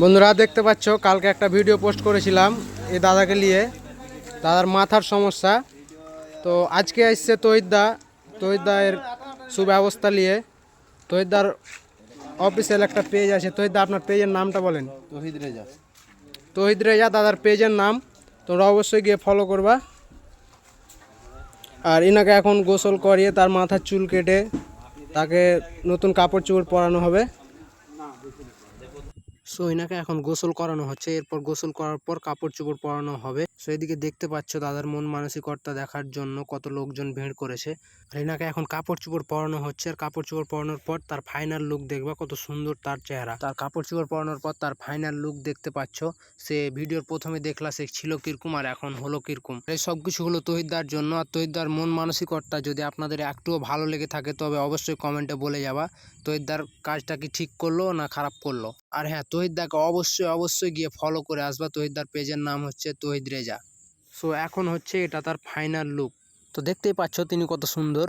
বন্ধুরা দেখতে পাচ্ছ কালকে একটা ভিডিও পোস্ট করেছিলাম এই দাদাকে নিয়ে। দাদার মাথার সমস্যা। তো আজকে এসছে তহিদদা। তহিদদা এর সুব্যবস্থা নিয়ে। তহিদদার অফিসিয়াল একটা পেজ আছে। তহিদদা আপনার পেজের নামটা বলেন। তহিদ রেজা। তহিদ রেজা দাদার পেজের নাম। তোমরা অবশ্যই গিয়ে ফলো করবা। আর ইনাকে এখন গোসল করিয়ে তার মাথার চুল কেটে তাকে নতুন কাপড় চোপড় পরানো হবে। সো ইনাকে এখন গোসল করানো হচ্ছে। এরপর গোসল করার পর কাপড় চোপড় পরানো হবে। সো এদিকে দেখতে পাচ্ছ দাদার মন মানসিকতা দেখার জন্য কত লোকজন ভিড় করেছে। আর ইনাকে এখন কাপড় চোপড় পরানো হচ্ছে। আর কাপড় চোপড় পরানোর পর তার ফাইনাল লুক দেখবা কত সুন্দর তার চেহারা। তার কাপড় চোপড় পরানোর পর তার ফাইনাল লুক দেখতে পাচ্ছ। সে ভিডিওর প্রথমে দেখলা সে ছিল কীরকম আর এখন হলো কীরকম। এই সব কিছু হলো তহিদার জন্য। আর তহিদার মন মানসিকতা যদি আপনাদের একটুও ভালো লেগে থাকে তবে অবশ্যই কমেন্টে বলে যাবা। তহিদার কাজটা কি ঠিক করল না খারাপ করল? আর হ্যাঁ তহিদাকে অবশ্যই অবশ্যই গিয়ে ফলো করে আসবা। তহিদার পেজের নাম হচ্ছে তহিদ রেজা। সো এখন হচ্ছে এটা তার ফাইনাল লুক তো দেখতেই পাচ্ছ তিনি কত সুন্দর।